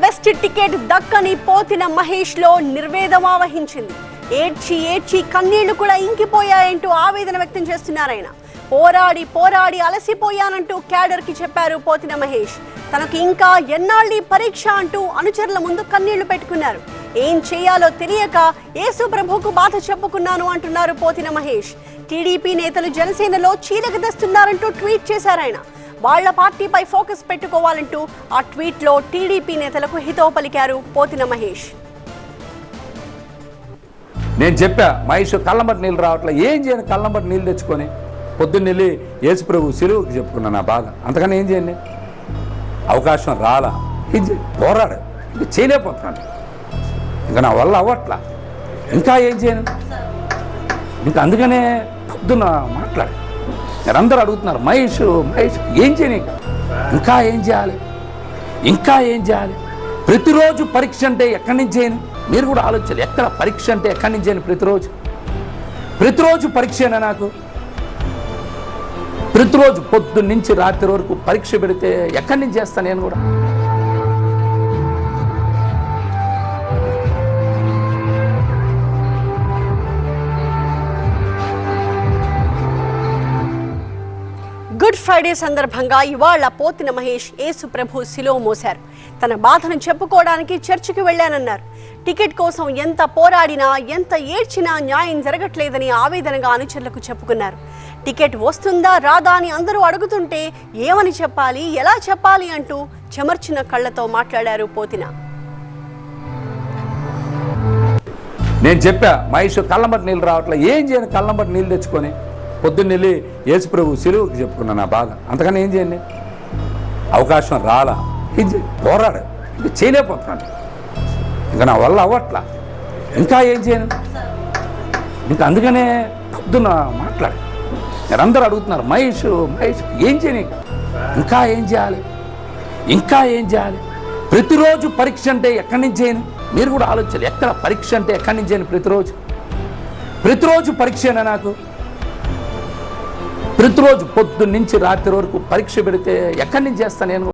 Best ticket దక్కని పోతిన మహేష్లో నిర్వేదం ఏడ్చి ఏడ్చి కన్నీళ్ళు కూడా ఇంకిపోయాయంటూ ఆవేదన వ్యక్తం చేస్తున్నారు ఆయన. పోరాడి పోరాడి అలసిపోయానంటూ క్యాడర్కి చెప్పారు పోతిన మహేష్. తనకు ఇంకా ఎన్నాళ్ళీ పరీక్ష అంటూ అనుచరుల ముందు కన్నీళ్ళు పెట్టుకున్నారు. ఏం చేయాలో తెలియక యేసు ప్రభుకు బాధ చెప్పుకున్నాను అంటున్నారు పోతిన మహేష్. టీడీపీ నేతలు జనసేనలో చీలక తెస్తున్నారంటూ ట్వీట్ చేశారు ఆయన. వాళ్ళ పార్టీపై ఫోకస్ పెట్టుకోవాలంటూ ఆ ట్వీట్లో టీడీపీ నేతలకు హితవు పలికారు పోతిన మహేష్. నేను చెప్పా మహేష్ కళ్ళంబట్టి నీళ్ళు రావట్లే. ఏం చేయను కళ్ళంబట్టి నీళ్ళు తెచ్చుకొని? పొద్దున్న వెళ్ళి యేసు ప్రభు సిలువుకి చెప్పుకున్నా నా బాధ. అంతకన్నా ఏం చేయండి అవకాశం రాలా. ఏం పోరాడు. ఇంకా చేయలేకపోతున్నాను ఇంకా నా వల్ల అవ్వట్లా. ఇంకా ఏం చేయను ఇంకా అందుకనే పొద్దున్న మాట్లాడు మీరందరూ అడుగుతున్నారు మహేష్ మహేష్ ఏం చేయని ఇంకా ఏం చేయాలి? ఇంకా ఏం చేయాలి? ప్రతిరోజు పరీక్ష అంటే ఎక్కడి నుంచి చేయను మీరు కూడా ఆలోచించాలి ఎక్కడ పరీక్ష అంటే ఎక్కడి నుంచి చేయను ప్రతిరోజు? ప్రతిరోజు పరీక్షేనా నాకు? ప్రతిరోజు పొద్దున్నుంచి రాత్రి వరకు పరీక్ష పెడితే ఎక్కడి నుంచి చేస్తాను నేను కూడా? గుడ్ ఫ్రైడే సందర్భంగా ఇవాళ పోతిన మహేష్ యేసు ప్రభు శిలో మోశారు. తన బాధను చెప్పుకోవడానికి చర్చికి వెళ్ళానన్నారు. టికెట్ కోసం ఎంత పోరాడినా ఎంత ఏడ్చినా న్యాయం జరగట్లేదని ఆవేదనగా అనుచరులకు చెప్పుకున్నారు. టికెట్ వస్తుందా రాదా అని అందరూ అడుగుతుంటే ఏమని చెప్పాలి ఎలా చెప్పాలి అంటూ చెమర్చిన కళ్ళతో మాట్లాడారు పోతిన. నేను చెప్పా మహేష్ కళ్ళంబట్టి నీళ్ళు రావట్లే. ఏం చేయను కళ్ళంబట్టి నీళ్ళు తెచ్చుకొని? పొద్దున్న వెళ్ళి యేసు ప్రభు సిలువుకి చెప్పుకున్నా నా బాధ. అంతకన్నా ఏం చేయండి? అవకాశం రాలా. ఏం పోరాడు. ఇంకా చేయలేకపోతున్నాను ఇంకా నా వల్ల అవ్వట్లా. ఇంకా ఏం చేయను? ఇంకా అందుకనే పొద్దున్న మాట్లాడు. మీరందరూ అడుగుతున్నారు మహేష్ మహేష్ ఏం చేయని? ఇంకా? ఏం చేయాలి? ఇంకా ఏం చేయాలి? ప్రతిరోజు పరీక్ష అంటే ఎక్కడి నుంచి చేయను? మీరు కూడా ఆలోచించాలి. ఎక్కడ పరీక్ష అంటే ఎక్కడి నుంచి చేయను ప్రతిరోజు? ప్రతిరోజు పరీక్ష నాకు? ప్రతిరోజు పొద్దున్న నుంచి రాత్రి వరకు పరీక్ష పెడితే ఎక్కడి నుంచి చేస్తాను నేను?